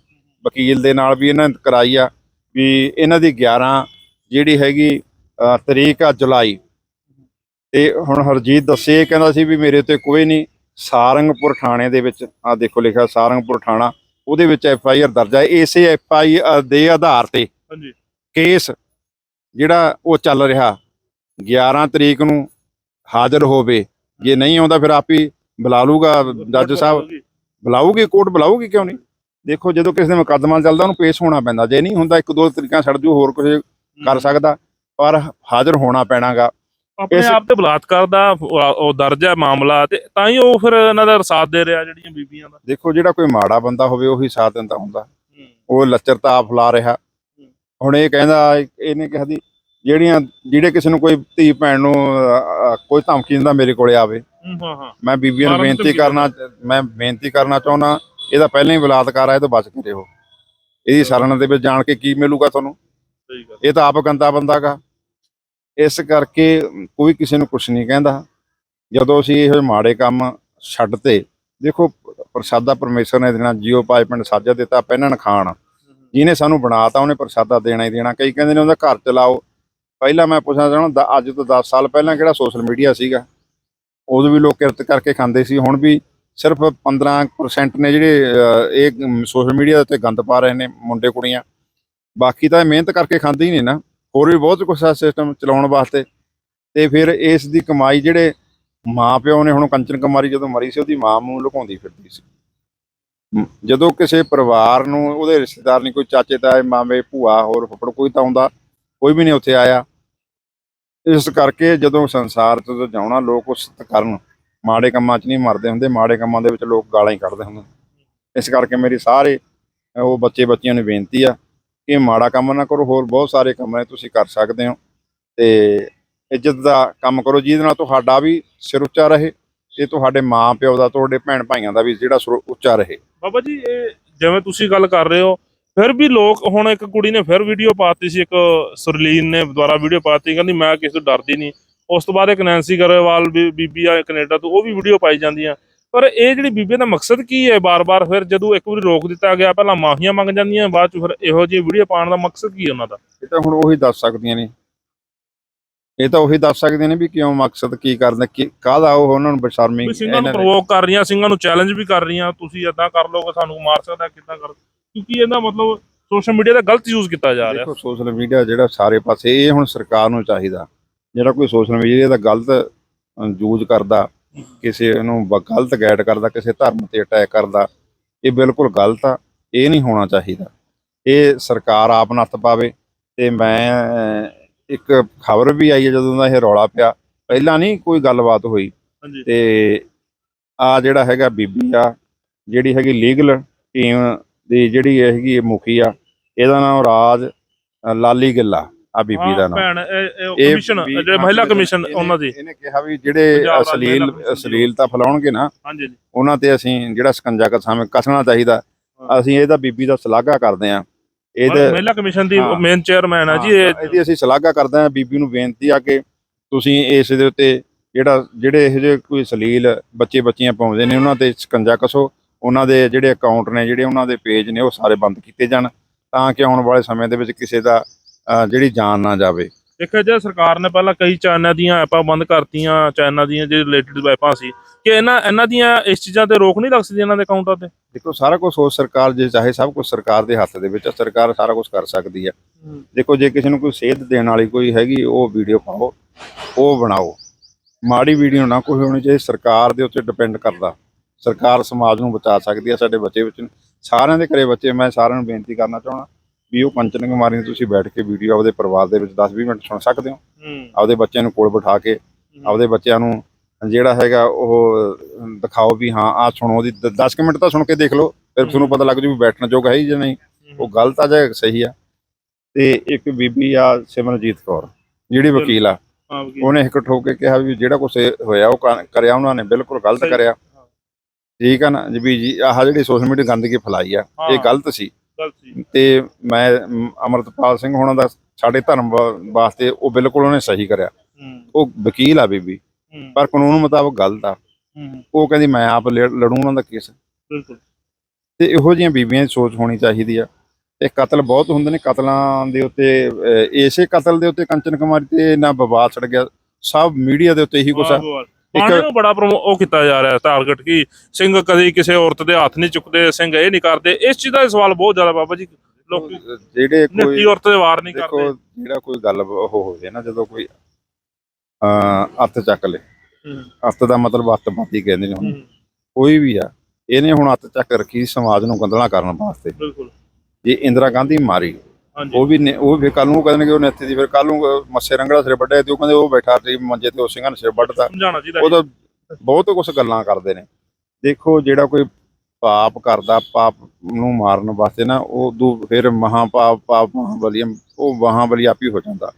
ਵਕੀਲ ਦੇ ਨਾਲ ਵੀ ਇਹਨਾਂ ਕਰਾਈ ਆ ਵੀ ਇਹਨਾਂ ਦੀ 11 ਜਿਹੜੀ ਹੈਗੀ ਤਰੀਕ ਆ ਜੁਲਾਈ। ਤੇ ਹੁਣ ਹਰਜੀਤ ਦੱਸੇ ਇਹ ਕਹਿੰਦਾ ਸੀ ਵੀ ਮੇਰੇ ਤੇ ਕੋਈ ਨਹੀਂ ਸਾਰੰਗਪੁਰ ਥਾਣੇ ਦੇ ਵਿੱਚ ਆ ਦੇਖੋ ਲਿਖਿਆ ਸਾਰੰਗਪੁਰ ਥਾਣਾ ਉਹਦੇ ਵਿੱਚ ਐਫ ਆਈ ਆਰ ਦਰਜ ਹੈ ਇਸੇ ਐਫ ਆਈ ਆਰ ਦੇ ਆਧਾਰ ਤੇ ਹਾਂਜੀ। ਕੇਸ ਜਿਹੜਾ ਉਹ ਚੱਲ ਰਿਹਾ 11 ਤਰੀਕ ਨੂੰ ਹਾਜ਼ਰ ਹੋਵੇ। ਜੇ ਨਹੀਂ ਆਉਂਦਾ ਫਿਰ ਆਪ ਬੁਲਾ ਲੂਗਾ ਜੱਜ ਸਾਹਿਬ। ਬੁਲਾਊਗੀ ਕੋਰਟ ਬੁਲਾਊਗੀ ਕਿਉਂ ਨਹੀਂ? ਦੇਖੋ ਜਦੋਂ ਕਿਸੇ ਦੇ ਮੁਕੱਦਮਾ ਚੱਲਦਾ ਉਹਨੂੰ ਪੇਸ਼ ਹੋਣਾ ਪੈਂਦਾ। ਜੇ ਨਹੀਂ ਹੁੰਦਾ ਇੱਕ ਦੋ ਤਰੀਕਾਂ ਛੱਡ ਦਿਓ ਹੋਰ ਕੁਝ ਕਰ ਸਕਦਾ ਪਰ ਹਾਜ਼ਰ ਹੋਣਾ ਪੈਣਾਗਾ। ਆਪਣੇ ਆਪ ਤੇ ਬਲਾਤਕਾਰ ਦਾ ਉਹ ਦਰਜ ਹੈ ਮਾਮਲਾ ਤੇ ਤਾਂ ਹੀ ਉਹ ਫਿਰ ਇਹਨਾਂ ਦਾ ਸਾਥ ਦੇ ਰਿਹਾ ਜਿਹੜੀਆਂ ਬੀਬੀਆਂ ਦਾ। ਦੇਖੋ ਜਿਹੜਾ ਕੋਈ ਮਾੜਾ ਬੰਦਾ ਹੋਵੇ ਉਹੀ ਸਾਥ ਦਿੰਦਾ ਹੁੰਦਾ। ਉਹ ਲੱਚਰਤਾ ਆਪ ਫਲਾ ਰਿਹਾ। ਹੁਣ ਇਹ ਕਹਿੰਦਾ ਇਹਨੇ ਕਿਹਾ ਦੀ ਜਿਹੜੀਆਂ ਜਿਹੜੇ ਕਿਸੇ ਨੂੰ ਕੋਈ ਧੀ ਭੈਣ ਨੂੰ ਕੋਈ ਧਮਕੀ ਦਿੰਦਾ ਮੇਰੇ ਕੋਲੇ ਆਵੇ। ਹੂੰ, ਹਾਂ ਹਾਂ। ਮੈਂ ਬੀਬੀਆਂ ਨੂੰ ਬੇਨਤੀ ਕਰਨਾ ਮੈਂ ਬੇਨਤੀ ਕਰਨਾ ਚਾਹੁੰਦਾ ਇਹਦਾ ਪਹਿਲਾਂ ਹੀ ਬਲਾਤਕਾਰ ਆ ਇਹ ਤੋਂ ਬਚ ਕੇ ਰਹੋ। ਇਹਦੀ ਸ਼ਰਨ ਦੇ ਵਿੱਚ ਜਾਣ ਕੇ ਕੀ ਮਿਲੂਗਾ ਤੁਹਾਨੂੰ? ਇਹ ਤਾਂ ਆਪ ਗੰਦਾ ਬੰਦਾਗਾ ਇਸ ਕਰਕੇ ਕੋਈ ਕਿਸੇ ਨੂੰ ਕੁਝ ਨਹੀਂ ਕਹਿੰਦਾ। ਜਦੋਂ ਅਸੀਂ ਇਹ ਮਾੜੇ ਕੰਮ ਛੱਡਤੇ ਦੇਖੋ ਪ੍ਰਸਾਦਾ ਪਰਮੇਸ਼ਰ ਨੇ ਦੇਣਾ ਜੀਓ ਪਾਏ ਪਿੰਡ ਸਾਜਾ ਦਿੱਤਾ ਪਹਿਨਣ ਖਾਣ। ਜਿਹਨੇ ਸਾਨੂੰ ਬਣਾਤਾ ਉਹਨੇ ਪ੍ਰਸਾਦਾ ਦੇਣਾ ਹੀ ਦੇਣਾ। ਕਈ ਕਹਿੰਦੇ ਨੇ ਉਹਦਾ ਘਰ ਚਲਾਓ। ਪਹਿਲਾਂ ਮੈਂ ਪੁੱਛਣਾ ਚਾਹੁੰਦਾ ਅੱਜ ਤੋਂ 10 ਸਾਲ ਪਹਿਲਾਂ ਕਿਹੜਾ ਸੋਸ਼ਲ ਮੀਡੀਆ ਸੀਗਾ? ਉਦੋਂ ਵੀ ਲੋਕ ਕਿਰਤ ਕਰਕੇ ਖਾਂਦੇ ਸੀ। ਹੁਣ ਵੀ ਸਿਰਫ 15% ਨੇ ਜਿਹੜੇ ਇਹ ਸੋਸ਼ਲ ਮੀਡੀਆ ਉੱਤੇ ਗੰਦ ਪਾ ਰਹੇ ਨੇ ਮੁੰਡੇ ਕੁੜੀਆਂ। ਬਾਕੀ ਤਾਂ ਇਹ ਮਿਹਨਤ ਕਰਕੇ ਖਾਂਦੇ ਹੀ ਨੇ ਨਾ। ਹੋਰ ਵੀ ਬਹੁਤ ਕੁਝ ਆ ਸਿਸਟਮ ਚਲਾਉਣ ਵਾਸਤੇ। ਤੇ ਫਿਰ ਇਸ ਦੀ ਕਮਾਈ ਜਿਹੜੇ ਮਾਂ ਪਿਓ ਨੇ, ਹੁਣ ਕੰਚਨ ਕੁਮਾਰੀ ਜਦੋਂ ਮਰੀ ਸੀ, ਉਹਦੀ ਮਾਂ ਨੂੰ ਲੁਕਾਉਂਦੀ ਫਿਰਦੀ ਸੀ। ਜਦੋਂ ਕਿਸੇ ਪਰਿਵਾਰ ਨੂੰ, ਉਹਦੇ ਰਿਸ਼ਤੇਦਾਰ ਨਹੀਂ ਕੋਈ ਚਾਚੇ ਤਾਏ ਮਾਮੇ, ਭੂਆ, ਹੋਰ ਫੁੱਫੜ, ਕੋਈ ਤਾਂ ਆਉਂਦਾ, ਕੋਈ ਵੀ ਨਹੀਂ ਉੱਥੇ ਆਇਆ। ਇਸ ਕਰਕੇ ਜਦੋਂ ਸੰਸਾਰ ਤੋਂ ਜਾਉਣਾ, ਲੋਕ ਉਸ ਕਰਨ, ਮਾੜੇ ਕੰਮਾਂ 'ਚ ਨਹੀਂ ਮਰਦੇ ਹੁੰਦੇ, ਮਾੜੇ ਕੰਮਾਂ ਦੇ ਵਿੱਚ ਲੋਕ ਗਾਲਾਂ ਹੀ ਕੱਢਦੇ ਹੁੰਦੇ। ਇਸ ਕਰਕੇ ਮੇਰੀ ਸਾਰੇ, ਉਹ ਬੱਚੇ ਬੱਚੀਆਂ ਨੂੰ ਬੇਨਤੀ ਆ ਕਿ ਮਾੜਾ ਕੰਮ ਨਾ ਕਰੋ, ਹੋਰ ਬਹੁਤ ਸਾਰੇ ਕੰਮ ਨੇ ਤੁਸੀਂ ਕਰ ਸਕਦੇ ਹੋ। ਤੇ ਇੱਜ਼ਤ ਦਾ ਕੰਮ ਕਰੋ, ਜਿਹਦੇ ਨਾਲ ਤੁਹਾਡਾ ਵੀ ਸਿਰ ਉੱਚਾ ਰਹੇ ਤੇ ਤੁਹਾਡੇ ਮਾਂ ਪਿਓ ਦਾ, ਤੁਹਾਡੇ ਭੈਣ ਭਾਈਆਂ ਦਾ ਵੀ ਜਿਹੜਾ ਸਿਰ ਉੱਚਾ ਰਹੇ। ਬਾਬਾ ਜੀ, ਇਹ ਜਿਵੇਂ ਤੁਸੀਂ ਗੱਲ ਕਰ ਰਹੇ ਹੋ ਫਿਰ ਵੀ ਲੋਕ ਹੁਣ ਇੱਕ ਕੁੜੀ ਨੇ ਫਿਰ ਵੀਡੀਓ ਪਾਤੀ ਸੀ ਇੱਕ ਸੁਰਲੀਨ ਨੇ ਦੁਆਰਾ ਵੀਡੀਓ ਪਾਤੀ ਕਹਿੰਦੀ ਮੈਂ ਕਿਸੇ ਤੋਂ ਡਰਦੀ ਨਹੀਂ। ਉਸ ਤੋਂ ਬਾਅਦ ਇੱਕ ਨੈਂਸੀ ਗਰੇਵਾਲ ਬੀਬੀ ਆ ਕੈਨੇਡਾ ਤੋਂ ਉਹ ਵੀ ਵੀਡੀਓ ਪਾਈ ਜਾਂਦੀਆਂ। ਪਰ ਇਹ ਜਿਹੜੀ ਬੀਬੀ ਦਾ ਮਕਸਦ ਕੀ ਹੈ? ਬਾਰ-ਬਾਰ ਫਿਰ ਜਦੋਂ ਇੱਕ ਵਾਰੀ ਰੋਕ ਦਿੱਤਾ ਗਿਆ ਪਹਿਲਾਂ ਮਾਫੀਆਂ ਮੰਗ ਜਾਂਦੀਆਂ ਬਾਅਦ ਚ ਫਿਰ ਇਹੋ ਜਿਹੀ ਵੀਡੀਓ ਪਾਉਣ ਦਾ ਮਕਸਦ ਕੀ ਹੈ ਉਹਨਾਂ ਦਾ? ਇਹ ਤਾਂ ਹੁਣ ਉਹੀ ਦੱਸ ਸਕਦੀਆਂ ਨੇ। ਇਹ ਤਾਂ ਉਹੀ ਦੱਸ ਸਕਦੀਆਂ ਨੇ ਵੀ ਕਿਉਂ ਮਕਸਦ ਕੀ ਕਰਦਾ ਕੀ ਕਾਹਦਾ ਉਹ ਉਹਨਾਂ ਨੂੰ ਬਸ਼ਰਮੀ ਸਿੰਘਾਂ ਨੂੰ ਪ੍ਰੋਵੋਕ ਕਰ ਰਹੀਆਂ ਸਿੰਘਾਂ ਨੂੰ ਚੈਲੰਜ ਵੀ ਕਰ ਰਹੀਆਂ ਤੁਸੀਂ ਇਦਾਂ ਕਰ ਲੋਗੇ ਸਾਨੂੰ ਮਾਰ ਸਕਦਾ ਕਿੱਦਾਂ ਕਰ ਕਿਉਂਕਿ ਇਹਦਾ ਮਤਲਬ ਸੋਸ਼ਲ ਮੀਡੀਆ ਦਾ ਗਲਤ ਯੂਜ਼ ਕੀਤਾ ਜਾ ਰਿਹਾ? ਦੇਖੋ ਸੋਸ਼ਲ ਮੀਡੀਆ ਜਿਹੜਾ ਸਾਰੇ ਪਾਸੇ ਇਹ ਹੁਣ ਸਰਕਾਰ ਨੂੰ ਚਾਹੀਦਾ। ਜਿਹੜਾ ਕੋਈ ਸੋਸ਼ਲ ਮੀਡੀਆ ਦਾ ਗਲਤ ਯੂਜ਼ ਕਰਦਾ ਕਿਸੇ ਨੂੰ ਗਲਤ ਗਾਈਡ ਕਰਦਾ ਕਿਸੇ ਧਰਮ ਤੇ ਅਟੈਕ ਕਰਦਾ ਇਹ ਬਿਲਕੁਲ ਗਲਤ ਆ ਇਹ ਨਹੀਂ ਹੋਣਾ ਚਾਹੀਦਾ। ਇਹ ਸਰਕਾਰ ਆਪ ਨੱਥ ਪਾਵੇ ਤੇ ਮੈਂ ਇੱਕ ਖਬਰ ਵੀ ਆਈ ਹੈ ਜਦੋਂ ਦਾ ਇਹ ਰੌਲਾ ਪਿਆ। ਪਹਿਲਾਂ ਨਹੀਂ ਕੋਈ ਗੱਲਬਾਤ ਹੋਈ। ਤੇ ਆ ਜਿਹੜਾ ਹੈਗਾ ਬੀਬੀ ਆ ਜਿਹੜੀ ਹੈਗੀ ਲੀਗਲ ਟੀਮ ਦੀ ਜਿਹੜੀ ਹੈਗੀ ਮੁਖੀ ਆ ਇਹਦਾ ਨਾਮ ਰਾਜ ਲਾਲੀ ਗਿੱਲਾ ਆ ਬੀਬੀ ਦਾ ਨਾਮ। ਭੈਣ ਇਹ- ਕਮਿਸ਼ਨ ਜਿਹੜੇ ਮਹਿਲਾ ਕਮਿਸ਼ਨ ਉਹਨਾਂ ਦੀ। ਇਹਨੇ ਕਿਹਾ ਵੀ ਜਿਹੜੇ ਅਸ਼ਲੀਲ ਅਸ਼ਲੀਲਤਾ ਫੈਲਾਉਣਗੇ ਨਾ ਹਾਂਜੀ ਜੀ ਉਹਨਾਂ ਤੇ ਅਸੀਂ ਜਿਹੜਾ ਸਕੰਜਾ ਕਸਾਵੇਂ ਕੱਸਣਾ ਚਾਹੀਦਾ। ਅਸੀਂ ਇਹਦਾ ਬੀਬੀ ਦਾ ਸ਼ਲਾਘਾ ਕਰਦੇ ਆ ਇਹਦੇ ਮਹਿਲਾ ਕਮਿਸ਼ਨ ਦੀ। ਮੇਨ ਚੇਅਰਮੈਨ ਆ ਜੀ ਇਹਦੀ ਅਸੀਂ ਸ਼ਲਾਘਾ ਕਰਦੇ ਆ ਬੀਬੀ ਨੂੰ ਬੇਨਤੀ ਆ ਕਿ ਤੁਸੀਂ ਇਸ ਦੇ ਉੱਤੇ ਜਿਹੜਾ ਜਿਹੜੇ ਇਹੋ ਜਿਹੇ ਕੋਈ ਸਲੀਲ ਬੱਚੇ ਬੱਚੀਆਂ ਪਾਉਂਦੇ ਨੇ ਉਹਨਾਂ ਤੇ ਸਕੰਜਾ ਕਸੋ। ਉਹਨਾਂ ਦੇ ਜਿਹੜੇ ਅਕਾਊਂਟ ਨੇ ਜਿਹੜੇ ਉਹਨਾਂ ਦੇ ਪੇਜ ਨੇ ਉਹ ਸਾਰੇ ਬੰਦ ਕੀਤੇ ਜਾਣ ਤਾਂ ਕਿ ਆਉਣ ਵਾਲੇ ਸਮੇਂ ਦੇ ਵਿੱਚ ਕਿਸੇ ਦਾ ਜਿਹੜੀ ਜਾਨ ਨਾ ਜਾਵੇ। ਦੇਖਿਆ ਜੇ ਸਰਕਾਰ ਨੇ ਪਹਿਲਾਂ ਕਈ ਚਾਈਨਾ ਦੀਆਂ ਐਪਾਂ ਬੰਦ ਕਰਤੀਆਂ ਚਾਈਨਾ ਦੀਆਂ ਜਿਹੜੇ ਰਿਲੇਟਡ ਐਪਾਂ ਸੀ ਕਿ ਇਹਨਾਂ ਇਹਨਾਂ ਦੀਆਂ ਇਸ ਚੀਜ਼ਾਂ ਤੇ ਰੋਕ ਨਹੀਂ ਲੱਗ ਸਕਦੀ ਇਹਨਾਂ ਦੇ ਅਕਾਊਂਟਾਂ ਤੇ? ਦੇਖੋ ਸਾਰਾ ਕੁਝ ਹੋ ਸਰਕਾਰ ਜੇ ਚਾਹੇ ਸਭ ਕੁਝ ਸਰਕਾਰ ਦੇ ਹੱਥ ਦੇ ਵਿੱਚ ਸਰਕਾਰ ਸਾਰਾ ਕੁਝ ਕਰ ਸਕਦੀ ਹੈ। ਦੇਖੋ ਜੇ ਕਿਸੇ ਨੂੰ ਕੋਈ ਸੇਧ ਦੇਣ ਵਾਲੀ ਕੋਈ ਹੈਗੀ ਉਹ ਵੀਡੀਓ ਪਾਓ ਉਹ ਬਣਾਓ। ਮਾੜੀ ਵੀਡੀਓ ਨਾ ਕੋਈ ਹੋਣੀ ਚਾਹੀਦੀ ਸਰਕਾਰ ਦੇ ਉੱਤੇ ਡਿਪੈਂਡ ਕਰਦਾ। ਸਰਕਾਰ ਸਮਾਜ ਨੂੰ ਬਚਾ ਸਕਦੀ ਹੈ ਸਾਡੇ ਬੱਚੇ ਵਿੱਚ। ਸਾਰਿਆਂ ਦੇ ਘਰੇ ਬੱਚੇ ਮੈਂ ਸਾਰਿਆਂ ਨੂੰ ਬੇਨਤੀ ਕਰਨਾ ਚਾਹਣਾ ਵੀ ਉਹ ਕੰਚਨ ਕੁਮਾਰੀ ਦੀ ਤੁਸੀਂ ਬੈਠ ਕੇ ਵੀਡੀਓ ਆਪਦੇ ਪਰਿਵਾਰ ਦੇ ਵਿੱਚ 10-20 ਮਿੰਟ ਸੁਣ ਸਕਦੇ ਹੋ। ਆਪਦੇ ਬੱਚਿਆਂ ਨੂੰ ਕੋਲ ਬਿਠਾ ਕੇ ਆਪਦੇ ਬੱਚਿਆਂ ਨੂੰ ਜਿਹੜਾ ਹੈਗਾ ਉਹ ਦਿਖਾਓ ਵੀ ਹਾਂ ਆ ਸੁਣੋ ਉਹਦੀ 10 ਮਿੰਟ ਤਾਂ ਸੁਣ ਕੇ ਦੇਖ ਲਓ ਫਿਰ ਤੁਹਾਨੂੰ ਪਤਾ ਲੱਗ ਜੂ ਵੀ ਬੈਠਣ ਯੋਗ ਹੈ ਜਾਂ ਨਹੀਂ। ਉਹ ਗਲਤ ਆ ਜਾਂ ਸਹੀ ਆ। ਤੇ ਇੱਕ ਬੀਬੀ ਆ ਸਿਮਰਜੀਤ ਕੌਰ ਜਿਹੜੀ ਵਕੀਲ ਆ। ਉਹਨੇ ਇੱਕ ਠੋਕ ਕੇ ਕਿਹਾ ਵੀ ਜਿਹੜਾ ਇਹ ਹੋਇਆ ਉਹ ਕਰਿਆ ਉਹਨਾਂ ਨੇ ਬਿਲਕੁਲ ਗਲਤ। ਕਰਿਆ। ਠੀਕ ਆ ਨਾ ਜੀ ਜੀ ਆਹ ਜਿਹੜੀ ਸੋਸ਼ਲ ਮੀਡੀਆ ਗੰਦਗੀ ਫੈਲਾਈ ਆ ਇਹ। ਗਲਤ ਸੀ। ਤੇ ਮੈਂ ਅਮਰਤਪਾਲ ਸਿੰਘ ਹੋਣਾ ਦਾ ਸਾਡੇ ਧਰਮ ਵਾਸਤੇ ਉਹ ਬਿਲਕੁਲ ਉਹਨੇ ਸਹੀ ਕਰਿਆ। ਉਹ ਵਕੀਲ ਆ ਬੀਬੀ ਪਰ ਕਾਨੂੰਨ ਮੁਤਾਬਕ ਗਲਤ ਆ। ਉਹ ਕਹਿੰਦੀ ਮੈਂ ਆਪ ਲੜ- ਉਹਨਾਂ ਦਾ ਕੇਸ। ਬਿਲਕੁਲ। ਤੇ ਇਹੋ ਜਿਹੀਆਂ ਬੀਬੀਆਂ ਦੀ ਸੋਚ ਹੋਣੀ ਚਾਹੀਦੀ ਆ। ਤੇ ਕਤਲ ਬਹੁਤ ਹੁੰਦੇ ਨੇ ਕਤਲਾਂ ਦੇ ਉੱਤੇ ਇਸੇ ਕਤਲ ਦੇ ਉੱਤੇ ਕੰਚਨ ਕੁਮਾਰੀ ਤੇ ਨਾ ਵਿਵਾਦ ਛੜ ਗਿਆ। ਸਭ ਮੀਡੀਆ ਦੇ ਉੱਤੇ ਇਹੀ ਕੁਛ ਆ। ਪਾਣੀ ਨੂੰ ਬੜਾ ਪ੍ਰਮੋ- ਉਹ ਕੀਤਾ ਜਾ ਰਿਹਾ ਟਾਰਗੇਟ ਕਿ ਸਿੰਘ ਕਦੀ ਕਿਸੇ ਔਰਤ ਦੇ ਹੱਥ ਨਹੀਂ ਚੁੱਕਦੇ ਸਿੰਘ ਇਹ ਨਹੀਂ ਕਰਦੇ। ਇਸ ਚੀਜ਼ ਦਾ ਸਵਾਲ ਬਹੁਤ ਜ਼ਿਆਦਾ ਬਾਬਾ ਜੀ ਲੋਕ ਜਿਹੜੇ ਨਿੱਤੀ ਕੋਈ ਔਰਤ ਦੇ ਵਾਰ ਨਹੀਂ ਦੇਖੋ ਕਰਦੇ। ਜਿਹੜਾ ਕੋਈ ਗੱਲ ਉਹ ਹੋਵੇ ਨਾ ਜਦੋਂ ਕੋਈ ਅ ਹੱਥ ਚੱਕ ਲੇ। ਹੱਥ ਦਾ ਮਤਲਬ ਅੱਤਵਾਦੀ ਕਹਿੰਦੇ ਨੇ ਹੁਣ। ਕੋਈ ਵੀ ਆ ਇਹਨੇ ਹੁਣ ਹੱਥ ਚੱਕ ਰੱਖੀ ਸਮਾਜ ਨੂੰ ਗੰਦਲਾ ਕਰਨ ਵਾਸਤੇ। ਬਿਲਕੁਲ। ਜੇ ਇੰਦਰਾ ਗਾਂਧੀ ਮਾਰੀ ਉਹ ਵੀ ਉਹ ਵੀ ਕੱਲ ਨੂੰ ਕਹਿੰਦੇ ਕਿ ਉਹ ਨੇਤੇ ਦੀ ਫਿਰ ਕੱਲ ਨੂੰ ਮੱਸੇ ਰੰਗੜਾ ਸਿਰ ਵੱਢਿਆ ਤੇ ਉਹ ਕਹਿੰਦੇ ਉਹ ਬੈਠਾ ਸੀ ਮੰਜੇ ਤੇ ਉਹ ਸਿੰਘਾਂ ਨੇ ਸਿਰ ਵੱਢਤਾ। ਉਹ ਤਾਂ ਬਹੁਤ ਕੁਝ ਗੱਲਾਂ ਕਰਦੇ ਨੇ। ਦੇਖੋ ਜਿਹੜਾ ਕੋਈ ਪਾਪ ਕਰਦਾ ਪਾਪ ਨੂੰ ਮਾਰਨ ਵਾਸਤੇ ਨਾ ਉਹ ਦੂ ਫਿਰ ਮਹਾ ਪਾਪ ਪਾਪ ਮਹਾਬਲੀ ਉਹ ਮਹਾਬਲੀ ਆਪ ਹੀ ਜਾਂਦਾ।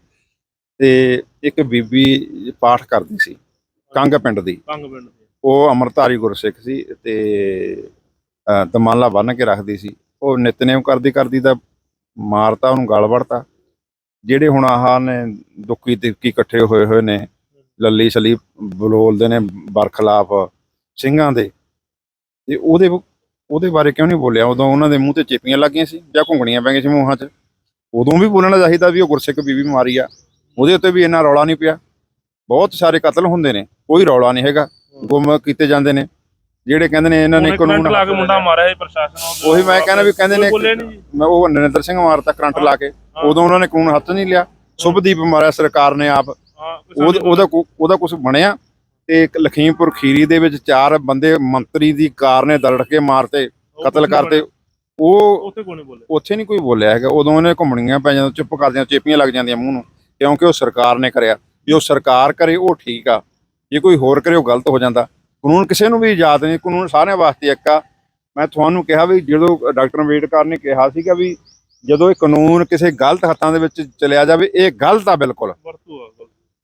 ਤੇ ਇੱਕ ਬੀਬੀ ਪਾਠ ਕਰਦੀ ਸੀ ਕੰਗ ਪਿੰਡ ਦੀ। ਕੰਗ ਪਿੰਡ ਦੇ। ਉਹ ਅਮਰਧਾਰੀ ਗੁਰਸਿੱਖ ਸੀ ਤੇ ਦਮਾਲਾ ਬੰਨ ਕੇ ਰੱਖਦੀ ਸੀ। ਉਹ ਨਿਤਨੇਮ ਕਰਦੀ ਕਰਦੀ ਤਾਂ ਮਾਰਤਾ, ਉਹਨੂੰ ਗਲ ਵੜਤਾ। ਜਿਹੜੇ ਹੁਣ ਆਹ ਨੇ ਦੁੱਕੀ ਤਿੱਕੀ ਇਕੱਠੇ ਹੋਏ ਹੋਏ ਨੇ, ਲੱਲੀ ਸਲੀ ਬਲੋਲਦੇ ਨੇ ਬਰਖਲਾਫ ਸਿੰਘਾਂ ਦੇ, ਤੇ ਉਹਦੇ ਉਹਦੇ ਬਾਰੇ ਕਿਉਂ ਨਹੀਂ ਬੋਲਿਆ? ਉਦੋਂ ਉਹਨਾਂ ਦੇ ਮੂੰਹ ਤੇ ਚੇਪੀਆਂ ਲੱਗੀਆਂ ਸੀ, ਜਾਂ ਘੁੰਗਣੀਆਂ ਪੈ ਗਈਆਂ ਸੀ ਮੂੰਹਾਂ 'ਚ। ਉਦੋਂ ਵੀ ਬੋਲਣਾ ਚਾਹੀਦਾ ਵੀ ਉਹ ਗੁਰਸਿੱਖ ਬੀਬੀ ਮਾਰੀ ਆ। ਉਹਦੇ ਉੱਤੇ ਵੀ ਇੰਨਾ ਰੌਲਾ ਨਹੀਂ ਪਿਆ। ਬਹੁਤ ਸਾਰੇ ਕਤਲ ਹੁੰਦੇ ਨੇ, ਕੋਈ ਰੌਲਾ ਨਹੀਂ ਹੈਗਾ। ਗੁੰਮ ਕੀਤੇ ਜਾਂਦੇ ਨੇ। ਜਿਹੜੇ ਕਹਿੰਦੇ ਨੇ ਇਹਨਾਂ ਨੇ ਕਾਨੂੰਨ ਲਾ ਕੇ ਮੁੰਡਾ ਮਾਰਿਆ ਸੀ ਪ੍ਰਸ਼ਾਸਨ ਉਹੀ ਮੈਂ ਕਹਿੰਦਾ ਵੀ ਕਹਿੰਦੇ ਨੇ ਮੈਂ ਉਹ ਨਰਿੰਦਰ ਸਿੰਘ ਮਾਰਤਾ ਕਰੰਟ ਲਾ ਕੇ। ਉਦੋਂ ਉਹਨਾਂ ਨੇ ਕਾਨੂੰਨ ਹੱਥ ਨਹੀਂ ਲਿਆ। ਸੁਭਦੀਪ ਮਾਰਿਆ ਸਰਕਾਰ ਨੇ ਆਪ। ਉਹਦਾ ਉਹਦਾ ਕੁਝ ਬਣਿਆ ਤੇ ਇੱਕ ਲਖੀਮਪੁਰ ਖੀਰੀ ਦੇ ਵਿੱਚ ਚਾਰ ਬੰਦੇ ਮੰਤਰੀ ਦੀ ਕਾਰ ਨੇ ਦਲੜ ਕੇ ਮਾਰਤੇ ਕਤਲ ਕਰਤੇ। ਉਹ ਉੱਥੇ ਕੋਈ ਨਹੀਂ ਬੋਲੇ? ਉੱਥੇ ਨਹੀਂ ਕੋਈ ਬੋਲਿਆ ਹੈਗਾ। ਉਦੋਂ ਉਹਨੇ ਘੁੰਮਣੀਆਂ ਪੈ ਜਾਂਦੀਆਂ ਚੁੱਪ ਕਰਦੀਆਂ ਚੇਪੀਆਂ ਲੱਗ ਜਾਂਦੀਆਂ ਮੂੰਹ ਨੂੰ ਕਿਉਂਕਿ ਉਹ ਸਰਕਾਰ ਨੇ ਕਰਿਆ। ਜੇ ਉਹ ਸਰਕਾਰ ਕਰੇ ਉਹ ਠੀਕ ਆ। ਜੇ ਕੋਈ ਹੋਰ ਕਰੇ ਉਹ ਗਲਤ ਹੋ ਜਾਂਦਾ। ਕਾਨੂੰਨ ਕਿਸੇ ਨੂੰ ਵੀ ਇਜਾਜ਼ਤ ਨਹੀਂ ਕਾਨੂੰਨ ਸਾਰਿਆਂ ਵਾਸਤੇ ਇੱਕ ਆ। ਮੈਂ ਤੁਹਾਨੂੰ ਕਿਹਾ ਵੀ ਜਦੋਂ ਡਾਕਟਰ ਅੰਬੇਡਕਰ ਨੇ ਕਿਹਾ ਸੀਗਾ ਵੀ ਜਦੋਂ ਇਹ ਕਾਨੂੰਨ ਕਿਸੇ ਗਲਤ ਹੱਥਾਂ ਦੇ ਵਿੱਚ ਚਲਿਆ ਜਾਵੇ ਇਹ ਗਲਤ ਆ ਬਿਲਕੁਲ।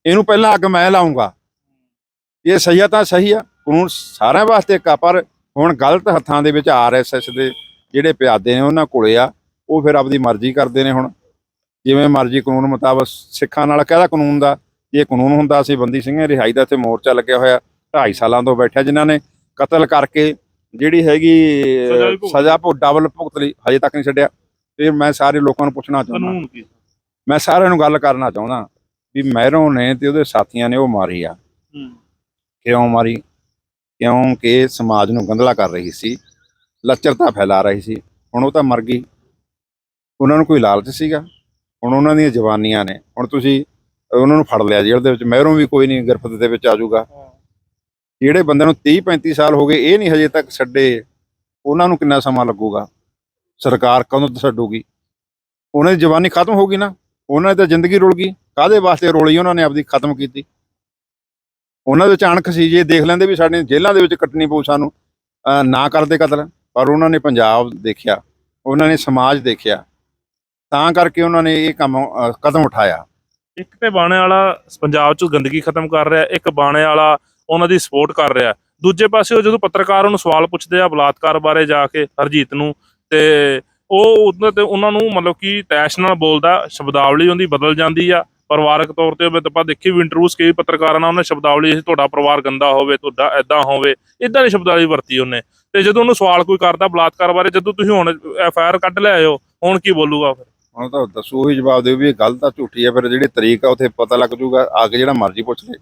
ਇਹਨੂੰ ਪਹਿਲਾਂ ਅੱਗ ਮੈਂ ਲਾਉਂਗਾ ਇਹ ਸਹੀ ਆ ਤਾਂ ਸਹੀ ਆ ਕਾਨੂੰਨ ਸਾਰਿਆਂ ਵਾਸਤੇ ਇੱਕ ਆ ਪਰ ਹੁਣ ਗਲਤ ਹੱਥਾਂ ਦੇ ਵਿੱਚ ਆਰਐਸਐਸ ਦੇ ਜਿਹੜੇ ਪਿਆਦੇ ਨੇ ਉਹਨਾਂ ਕੋਲੇ ਆ। ਉਹ ਫਿਰ ਆਪਦੀ ਮਰਜ਼ੀ ਕਰਦੇ ਨੇ ਹੁਣ। ਜਿਵੇਂ ਮਰਜ਼ੀ ਕਾਨੂੰਨ ਮੁਤਾਬਕ ਸਿੱਖਾਂ ਨਾਲ ਕਾਹਦਾ ਕਾਨੂੰਨ ਦਾ ਇਹ ਕਾਨੂੰਨ ਹੁੰਦਾ ਸੀ ਬੰਦੀ ਸਿੰਘਾਂ ਰਿਹਾਈ ਦਾ ਇੱਥੇ ਮੋਰਚਾ ਲੱਗਿਆ ਹੋਇਆ। 2.5 ਸਾਲਾਂ ਤੋਂ ਬੈਠਿਆ ਜਿਨ੍ਹਾਂ ਨੇ ਕਤਲ ਕਰਕੇ ਜਿਹੜੀ ਹੈਗੀ ਸਜ਼ਾ ਵੀ ਭੁਗਤ- ਸਜ਼ਾ ਭੁ ਡਬਲ ਭੁਗਤ ਲਈ ਹਜੇ ਤੱਕ ਨਹੀਂ ਛੱਡਿਆ। ਫਿਰ ਮੈਂ ਸਾਰੇ ਲੋਕਾਂ ਨੂੰ ਪੁੱਛਣਾ ਚਾਹੁੰਦਾ। ਮੈਂ ਸਾਰਿਆਂ ਨੂੰ ਗੱਲ ਕਰਨਾ ਚਾਹੁੰਦਾ ਵੀ ਮਹਿਰੋਂ ਨੇ ਤੇ ਉਹਦੇ ਸਾਥੀਆਂ ਨੇ ਉਹ ਮਾਰੀ ਆ। ਕਿਉਂ ਮਾਰੀ? ਕਿਉਂਕਿ ਸਮਾਜ ਨੂੰ ਗੰਦਲਾ ਕਰ ਰਹੀ ਸੀ? ਲੱਚਰਤਾ ਫੈਲਾ ਰਹੀ ਸੀ। ਹੁਣ ਉਹ ਤਾਂ ਮਰ ਗਈ। ਉਹਨਾਂ ਨੂੰ ਕੋਈ ਲਾਲਚ ਸੀਗਾ? ਹੁਣ ਉਹਨਾਂ ਦੀਆਂ ਜਵਾਨੀਆਂ ਨੇ। ਹੁਣ ਤੁਸੀਂ ਉਹਨਾਂ ਨੂੰ ਫੜ ਲਿਆ ਜੇਲ੍ਹ ਦੇ ਵਿੱਚ। ਮਹਿਰੋਂ ਵੀ ਕੋਈ ਨਹੀਂ ਗਿਰਫਤ ਦੇ ਵਿੱਚ ਆ ਜਾਊਗਾ। ਜਿਹੜੇ ਬੰਦੇ ਨੂੰ 30 35 ਸਾਲ ਹੋ ਗਏ, ਇਹ ਨਹੀਂ ਹਜੇ ਤੱਕ ਛੱਡੇ। ਉਹਨਾਂ ਨੂੰ ਕਿੰਨਾ ਸਮਾਂ ਲੱਗੂਗਾ? ਸਰਕਾਰ ਕਦੋਂ ਛੱਡੂਗੀ? ਉਹਨਾਂ ਦੀ ਜਵਾਨੀ ਖਤਮ ਹੋ ਗਈ ਨਾ, ਉਹਨਾਂ ਦੀ ਤਾਂ ਜ਼ਿੰਦਗੀ ਰੁਲ ਗਈ। ਕਾਦੇ ਵਾਸਤੇ ਰੋਲੀ ਉਹਨਾਂ ਨੇ ਆਪਦੀ ਖਤਮ ਕੀਤੀ? ਉਹਨਾਂ ਦੇ ਵਿੱਚ ਸੀ, ਜੇ ਦੇਖ ਲੈਂਦੇ ਵੀ ਸਾਡੇ ਜੇਲ੍ਹਾਂ ਦੇ ਵਿੱਚ ਕੱਟਣੀ ਪਊ ਸਾਨੂੰ, ਅਹ ਨਾ ਕਰਦੇ ਕਤਲ, ਪਰ ਉਹਨਾਂ ਨੇ ਪੰਜਾਬ ਦੇਖਿਆ, ਉਹਨਾਂ ਨੇ ਸਮਾਜ ਦੇਖਿਆ। ਤਾਂ ਕਰਕੇ ਉਹਨਾਂ ਨੇ ਇਹ ਕੰਮ ਕਦਮ ਉਠਾਇਆ। ਇੱਕ ਤੇ ਬਾਣੇ ਵਾਲਾ ਪੰਜਾਬ 'ਚ ਗੰਦਗੀ ਖਤਮ ਕਰ ਰਿਹਾ, ਇੱਕ ਬਾਣੇ ਵਾਲਾ ਉਹਨਾਂ ਦੀ ਸਪੋਰਟ ਕਰ ਰਿਹਾ ਦੂਜੇ ਪਾਸੇ ਉਹ ਜਦੋਂ ਪੱਤਰਕਾਰ ਉਹਨੂੰ ਸਵਾਲ ਪੁੱਛਦੇ ਆ ਬਲਾਤਕਾਰ ਬਾਰੇ ਜਾ ਕੇ ਹਰਜੀਤ ਨੂੰ, ਤੇ ਉਹ ਉਹਨਾਂ ਤੇ ਉਹਨਾਂ ਨੂੰ ਮਤਲਬ ਕਿ ਤੈਸ਼ ਨਾਲ ਬੋਲਦਾ, ਸ਼ਬਦਾਵਲੀ ਉਹਦੀ ਬਦਲ ਜਾਂਦੀ ਆ। ਪਰਿਵਾਰਕ ਤੌਰ ਤੇ ਉਹ ਆਪਾਂ ਦੇਖੀ ਵੀ ਇੰਟਰਵਿਊਸ ਕਈ ਪੱਤਰਕਾਰਾਂ ਨਾਲ ਉਹਨੇ ਸ਼ਬਦਾਵਲੀ ਇਹ ਤੁਹਾਡਾ ਪਰਿਵਾਰ ਗੰਦਾ ਹੋਵੇ, ਤੁਹਾਡਾ ਐਦਾਂ ਹੋਵੇ ਇਦਾਂ ਦੀ ਸ਼ਬਦਾਵਲੀ ਵਰਤੀ ਉਹਨੇ। ਤੇ ਜਦੋਂ ਉਹਨੂੰ ਸਵਾਲ ਕੋਈ ਕਰਦਾ ਬਲਾਤਕਾਰ ਬਾਰੇ, ਜਦੋਂ ਤੁਸੀਂ ਹੁਣ ਐਫ ਆਈ ਆਰ ਕੱਢ ਲਿਆਏ ਹੋ, ਹੁਣ ਕੀ ਬੋਲੂਗਾ ਫਿਰ? ਹੁਣ ਤਾਂ ਦੱਸੋ, ਉਹੀ ਜਵਾਬ ਦਿਓ ਵੀ ਇਹ ਗਲਤ ਆ ਝੂਠੀ ਆ ਫਿਰ ਜਿਹੜੀ ਤਰੀਕ ਆ, ਉੱਥੇ ਪਤਾ ਲੱਗ ਜੂਗਾ, ਆ ਕੇ ਜਿਹੜਾ ਮਰਜ਼ੀ ਪੁੱਛ ਲੇ।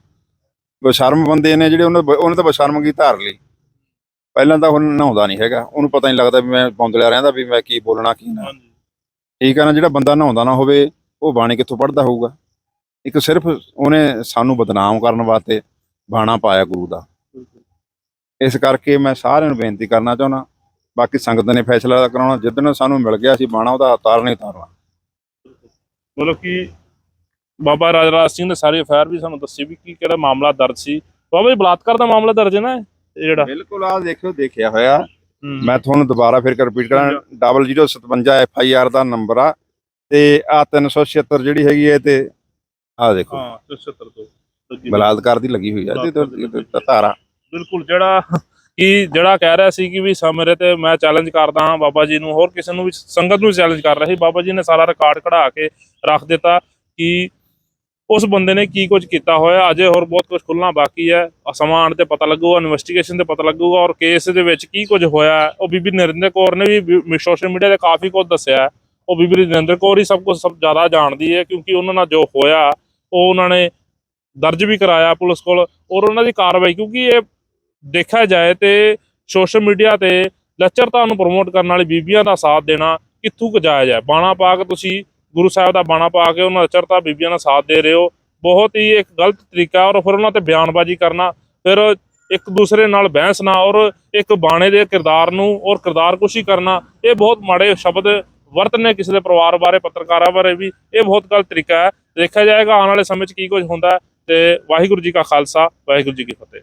ਬਸ਼ਰਮ ਬੰਦੇ ਨੇ ਜਿਹੜੇ ਉਹਨੇ ਉਹਨੇ ਤਾਂ ਬਸ਼ਰਮਗੀ ਧਾਰ ਲਈ। ਪਹਿਲਾਂ ਤਾਂ ਹੁਣ ਨਹਾਉਂਦਾ ਨਹੀਂ ਹੈਗਾ। ਉਹਨੂੰ ਪਤਾ ਨਹੀਂ ਲੱਗਦਾ ਵੀ ਮੈਂ ਬੌਂਦਲਿਆ ਰਹਿੰਦਾ ਵੀ ਮੈਂ ਕੀ ਬੋਲਣਾ ਕੀ ਨਾ। ਠੀਕ ਆ ਨਾ ਜਿਹੜਾ ਬੰਦਾ ਨਹਾਉਂਦਾ ਨਾ ਹੋਵੇ ਉਹ ਬਾਣੀ ਕਿੱਥੋਂ ਪੜਦਾ ਹੋਊਗਾ? ਇੱਕ ਸਿਰਫ ਉਹਨੇ ਸਾਨੂੰ ਬਦਨਾਮ ਕਰਨ ਵਾਸਤੇ ਬਾਣਾ ਪਾਇਆ ਗੁਰੂ ਦਾ। ਇਸ ਕਰਕੇ ਮੈਂ ਸਾਰਿਆਂ ਨੂੰ ਬੇਨਤੀ ਕਰਨਾ ਚਾਹੁੰਦਾ। ਬਾਕੀ ਸੰਗਤ ਨੇ ਫੈਸਲਾ ਕਰਾਉਣਾ। ਜਿੱਦਣ ਸਾਨੂੰ ਮਿਲ ਗਿਆ ਸੀ ਬਾਣਾ ਉਹਦਾ ਉਤਾਰਨਾ ਹੀ ਉਤਾਰਨਾ ਮਤਲਬ ਕਿ ਬਾਬਾ ਰਾਜਰਾਜ ਸਿੰਘ ਨੇ ਸਾਰੇ ਅਫੈਰ ਵੀ ਸਾਨੂੰ ਦੱਸੇ ਵੀ ਕੀ ਕਿਹੜਾ ਮਾਮਲਾ ਦਰਜ ਸੀ। ਬਾਬਾ ਜੀ ਬਲਾਤਕਾਰ ਦਾ ਮਾਮਲਾ ਦਰਜ ਹੈ ਨਾ ਇਹ ਜਿਹੜਾ? ਬਿਲਕੁਲ ਆ ਦੇਖਿਓ ਦੇਖਿਆ ਹੋਇਆ। ਮੈਂ ਤੁਹਾਨੂੰ ਦੁਬਾਰਾ ਫਿਰ ਰਿਪੀਟ ਕਰਾਂ। 0057 ਐਫ ਆਈ ਆਰ ਦਾ ਨੰਬਰ ਆ। ਤੇ ਆ 376 ਜਿਹੜੀ ਹੈਗੀ ਹੈ ਤੇ ਆ ਦੇਖੋ। ਹਾਂ 73 ਤੋਂ। ਬਲਾਤਕਾਰ ਦੀ ਲੱਗੀ ਹੋਈ ਆ। ਤੇ- ਧਾਰਾ। ਬਿਲਕੁਲ ਜਿਹੜਾ ਕਿ ਜਿਹੜਾ ਕਹਿ ਰਿਹਾ ਸੀ ਕਿ ਵੀ ਸਾ ਮੇਰੇ ਤੇ ਮੈਂ ਚੈਲੰਜ ਕਰਦਾ ਹਾਂ ਬਾਬਾ ਜੀ ਨੂੰ ਹੋਰ ਕਿਸੇ ਨੂੰ ਵੀ ਸੰਗਤ ਨੂੰ ਚੈਲੰਜ ਕਰ ਰਿਹਾ ਸੀ। ਬਾਬਾ ਜੀ ਨੇ ਸਾਰਾ ਰਿਕਾਰਡ ਕਢਾ ਕੇ ਰੱਖ ਦਿੱਤਾ ਕਿ ਉਸ ਬੰਦੇ ਨੇ ਕੀ ਕੁਝ ਕੀਤਾ ਹੋਇਆ? ਅਜੇ ਹੋਰ ਬਹੁਤ ਕੁਝ ਖੁੱਲਣਾ ਬਾਕੀ ਹੈ। ਸਮਾਨ ਤੇ ਪਤਾ ਲੱਗੂਗਾ ਇਨਵੈਸਟੀਗੇਸ਼ਨ ਤੇ ਪਤਾ ਲੱਗੂਗਾ ਔਰ ਕੇਸ ਦੇ ਵਿੱਚ ਕੀ ਕੁਝ ਹੋਇਆ ਉਹ ਬੀਬੀ ਨਰਿੰਦਰ ਕੌਰ ਨੇ ਵੀ ਸੋਸ਼ਲ ਮੀਡੀਆ ਤੇ ਕਾਫੀ ਕੁਝ ਦੱਸਿਆ ਉਹ ਬੀਬੀ ਨਰਿੰਦਰ ਕੌਰ ਹੀ ਸਭ ਕੁਝ ਸਭ ਜ਼ਿਆਦਾ ਜਾਣਦੀ ਹੈ ਕਿਉਂਕਿ ਉਹਨਾਂ ਨਾਲ ਜੋ ਹੋਇਆ, ਉਹ ਉਹਨਾਂ ਨੇ ਦਰਜ ਵੀ ਕਰਾਇਆ ਪੁਲਿਸ ਕੋਲ ਔਰ ਉਹਨਾਂ ਦੀ ਕਾਰਵਾਈ ਕਿਉਂਕਿ ਇਹ ਦੇਖਿਆ ਜਾਏ ਤੇ ਸੋਸ਼ਲ ਮੀਡੀਆ ਤੇ ਲੱਚਰਤਾ ਨੂੰ ਪ੍ਰਮੋਟ ਕਰਨ ਵਾਲੀ ਬੀਬੀਆਂ ਦਾ ਸਾਥ ਦੇਣਾ ਕਿੱਥੋਂ ਕੁ ਜਾਇਜ਼ ਹੈ? ਬਾਣਾ ਪਾ ਕੇ ਤੁਸੀਂ ਗੁਰੂ ਸਾਹਿਬ ਦਾ ਬਾਣਾ ਪਾ ਕੇ ਉਹਨਾਂ ਲੱਚਰਤਾ ਬੀਬੀਆਂ ਦਾ ਸਾਥ ਦੇ ਰਹੇ ਹੋ। ਬਹੁਤ ਹੀ ਇੱਕ ਗਲਤ ਤਰੀਕਾ ਔਰ ਫਿਰ ਉਹਨਾਂ ਤੇ ਬਿਆਨਬਾਜ਼ੀ ਕਰਨਾ, ਫਿਰ ਇੱਕ ਦੂਸਰੇ ਨਾਲ ਬਹਿਸ ਨਾ ਔਰ ਇੱਕ ਬਾਣੇ ਦੇ ਕਿਰਦਾਰ ਨੂੰ ਔਰ ਕਿਰਦਾਰ ਕੁਸ਼ੀ ਕਰਨਾ, ਇਹ ਬਹੁਤ ਮਾੜੇ ਸ਼ਬਦ ਵਰਤਨੇ ਕਿਸੇ ਦੇ ਪਰਿਵਾਰ ਬਾਰੇ, ਪੱਤਰਕਾਰਾਂ ਬਾਰੇ ਵੀ। ਇਹ ਬਹੁਤ ਗਲਤ ਤਰੀਕਾ ਹੈ। ਦੇਖਿਆ ਜਾਏਗਾ, ਆਉਣ ਵਾਲੇ ਸਮੇਂ 'ਚ ਕੀ ਕੁਝ ਹੁੰਦਾ ਹੈ। ਤੇ ਵਾਹਿਗੁਰੂ ਜੀ ਕਾ ਖਾਲਸਾ, ਵਾਹਿਗੁਰੂ ਜੀ ਕੀ ਫਤਿਹ।